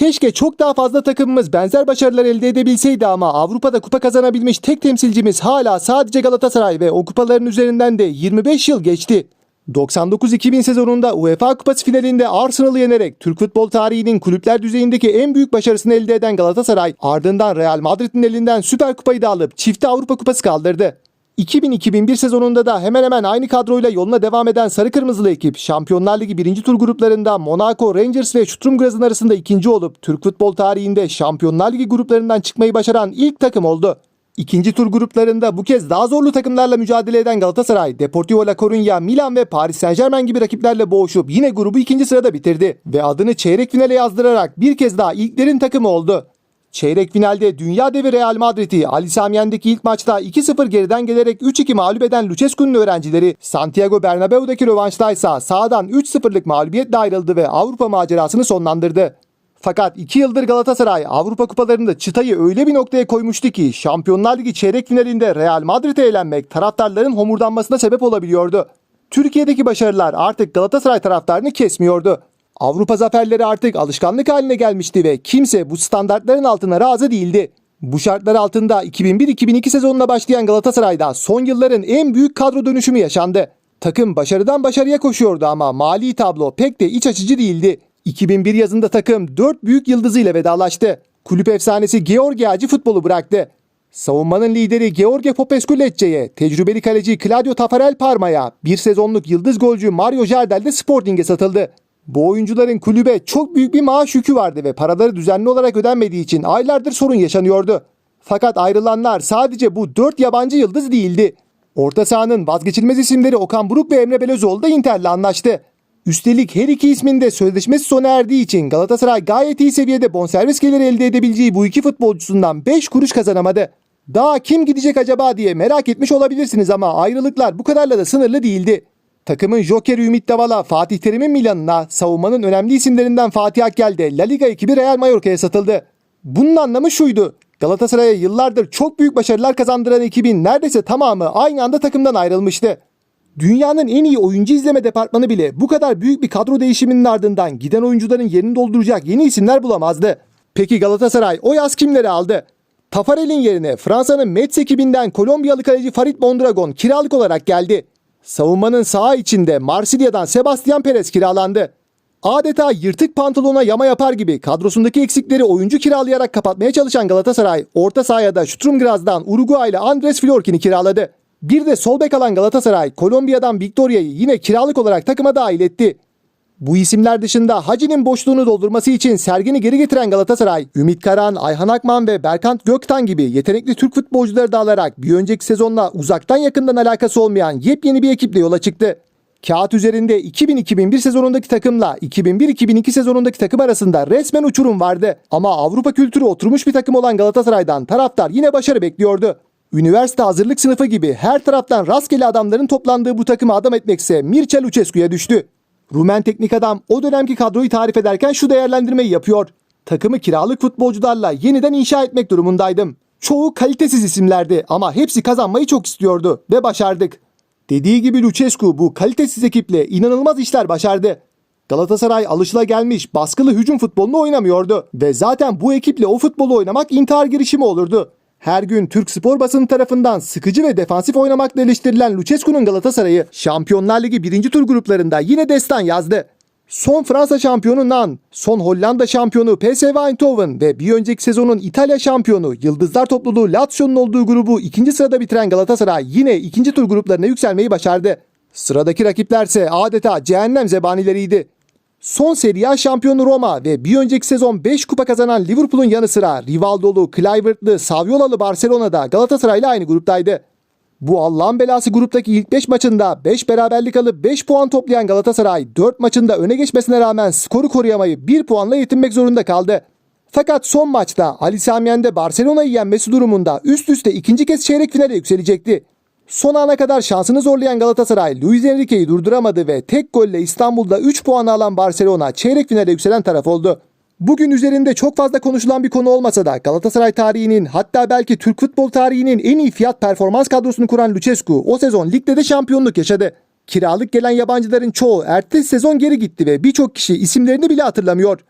Keşke çok daha fazla takımımız benzer başarılar elde edebilseydi ama Avrupa'da kupa kazanabilmiş tek temsilcimiz hala sadece Galatasaray ve o kupaların üzerinden de 25 yıl geçti. 99-2000 sezonunda UEFA Kupası finalinde Arsenal'ı yenerek Türk futbol tarihinin kulüpler düzeyindeki en büyük başarısını elde eden Galatasaray ardından Real Madrid'in elinden Süper Kupayı da alıp çifte Avrupa Kupası kaldırdı. 2000-2001 sezonunda da hemen hemen aynı kadroyla yoluna devam eden Sarı Kırmızılı ekip Şampiyonlar Ligi 1. tur gruplarında Monaco, Rangers ve Sturm Graz'ın arasında ikinci olup Türk futbol tarihinde Şampiyonlar Ligi gruplarından çıkmayı başaran ilk takım oldu. İkinci tur gruplarında bu kez daha zorlu takımlarla mücadele eden Galatasaray, Deportivo La Coruña, Milan ve Paris Saint Germain gibi rakiplerle boğuşup yine grubu ikinci sırada bitirdi ve adını çeyrek finale yazdırarak bir kez daha ilklerin takımı oldu. Çeyrek finalde dünya devi Real Madrid'i Ali Sami Yen'deki ilk maçta 2-0 geriden gelerek 3-2 mağlup eden Lucescu'nun öğrencileri Santiago Bernabeu'daki rövanştaysa sahadan 3-0'lık mağlubiyetle ayrıldı ve Avrupa macerasını sonlandırdı. Fakat 2 yıldır Galatasaray Avrupa kupalarında çıtayı öyle bir noktaya koymuştu ki Şampiyonlar Ligi çeyrek finalinde Real Madrid'e elenmek taraftarların homurdanmasına sebep olabiliyordu. Türkiye'deki başarılar artık Galatasaray taraftarını kesmiyordu. Avrupa zaferleri artık alışkanlık haline gelmişti ve kimse bu standartların altına razı değildi. Bu şartlar altında 2001-2002 sezonuna başlayan Galatasaray'da son yılların en büyük kadro dönüşümü yaşandı. Takım başarıdan başarıya koşuyordu ama mali tablo pek de iç açıcı değildi. 2001 yazında takım 4 büyük yıldızıyla vedalaştı. Kulüp efsanesi Georgi Hacı futbolu bıraktı. Savunmanın lideri George Popescu Lecce'ye, tecrübeli kaleci Claudio Tafarel Parma'ya, bir sezonluk yıldız golcü Mario Jardel de Sporting'e satıldı. Bu oyuncuların kulübe çok büyük bir maaş yükü vardı ve paraları düzenli olarak ödenmediği için aylardır sorun yaşanıyordu. Fakat ayrılanlar sadece bu 4 yabancı yıldız değildi. Orta sahanın vazgeçilmez isimleri Okan Buruk ve Emre Belözoğlu da Inter'le anlaştı. Üstelik her iki ismin de sözleşmesi sona erdiği için Galatasaray gayet iyi seviyede bonservis geliri elde edebileceği bu iki futbolcusundan 5 kuruş kazanamadı. Daha kim gidecek acaba diye merak etmiş olabilirsiniz ama ayrılıklar bu kadarla da sınırlı değildi. Takımın jokeri Ümit Davala Fatih Terim'in Milan'ına savunmanın önemli isimlerinden Fatih Akgel de La Liga ekibi Real Mallorca'ya satıldı. Bunun anlamı şuydu. Galatasaray'a yıllardır çok büyük başarılar kazandıran ekibin neredeyse tamamı aynı anda takımdan ayrılmıştı. Dünyanın en iyi oyuncu izleme departmanı bile bu kadar büyük bir kadro değişiminin ardından giden oyuncuların yerini dolduracak yeni isimler bulamazdı. Peki Galatasaray o yaz kimleri aldı? Tafarel'in yerine Fransa'nın Metz ekibinden Kolombiyalı kaleci Farid Mondragon kiralık olarak geldi. Savunmanın saha içinde Marsilya'dan Sebastian Perez kiralandı. Adeta yırtık pantolona yama yapar gibi kadrosundaki eksikleri oyuncu kiralayarak kapatmaya çalışan Galatasaray, orta sahaya da Sturm Graz'dan Uruguaylı Andres Florkin'i kiraladı. Bir de sol bek alan Galatasaray, Kolombiya'dan Victoria'yı yine kiralık olarak takıma dahil etti. Bu isimler dışında Hacı'nin boşluğunu doldurması için Sergen'i geri getiren Galatasaray, Ümit Karan, Ayhan Akman ve Berkant Göktan gibi yetenekli Türk futbolcuları da alarak bir önceki sezonla uzaktan yakından alakası olmayan yepyeni bir ekiple yola çıktı. Kağıt üzerinde 2000-2001 sezonundaki takımla 2001-2002 sezonundaki takım arasında resmen uçurum vardı. Ama Avrupa kültürü oturmuş bir takım olan Galatasaray'dan taraftar yine başarı bekliyordu. Üniversite hazırlık sınıfı gibi her taraftan rastgele adamların toplandığı bu takımı adam etmekse Mircea Lucescu'ya düştü. Rumen teknik adam o dönemki kadroyu tarif ederken şu değerlendirmeyi yapıyor. Takımı kiralık futbolcularla yeniden inşa etmek durumundaydım. Çoğu kalitesiz isimlerdi ama hepsi kazanmayı çok istiyordu ve başardık. Dediği gibi Lucescu bu kalitesiz ekiple inanılmaz işler başardı. Galatasaray alışılagelmiş baskılı hücum futbolunu oynamıyordu ve zaten bu ekiple o futbolu oynamak intihar girişimi olurdu. Her gün Türk spor basını tarafından sıkıcı ve defansif oynamakla eleştirilen Lucescu'nun Galatasaray'ı Şampiyonlar Ligi 1. tur gruplarında yine destan yazdı. Son Fransa şampiyonu Nan, son Hollanda şampiyonu PSV Eindhoven ve bir önceki sezonun İtalya şampiyonu Yıldızlar topluluğu Lazio'nun olduğu grubu ikinci sırada bitiren Galatasaray yine ikinci tur gruplarına yükselmeyi başardı. Sıradaki rakiplerse adeta cehennem zebanileriydi. Son Serie A şampiyonu Roma ve bir önceki sezon 5 kupa kazanan Liverpool'un yanı sıra Rivaldo'lu, Kluivert'lı, Saviola'lı Barcelona'da Galatasaray'la aynı gruptaydı. Bu Allah'ın belası gruptaki ilk 5 maçında 5 beraberlik alıp 5 puan toplayan Galatasaray 4 maçında öne geçmesine rağmen skoru koruyamayıp 1 puanla yetinmek zorunda kaldı. Fakat son maçta Ali Sami Yen'de Barcelona'yı yenmesi durumunda üst üste ikinci kez çeyrek finale yükselecekti. Son ana kadar şansını zorlayan Galatasaray Luis Enrique'yi durduramadı ve tek golle İstanbul'da 3 puan alan Barcelona çeyrek finale yükselen taraf oldu. Bugün üzerinde çok fazla konuşulan bir konu olmasa da Galatasaray tarihinin hatta belki Türk futbol tarihinin en iyi fiyat performans kadrosunu kuran Lucescu o sezon ligde de şampiyonluk yaşadı. Kiralık gelen yabancıların çoğu ertesi sezon geri gitti ve birçok kişi isimlerini bile hatırlamıyor.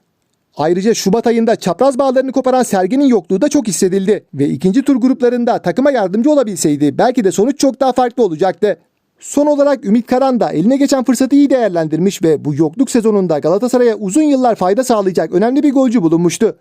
Ayrıca Şubat ayında çapraz bağlarını koparan Sergen'in yokluğu da çok hissedildi ve ikinci tur gruplarında takıma yardımcı olabilseydi belki de sonuç çok daha farklı olacaktı. Son olarak Ümit Karan da eline geçen fırsatı iyi değerlendirmiş ve bu yokluk sezonunda Galatasaray'a uzun yıllar fayda sağlayacak önemli bir golcü bulunmuştu.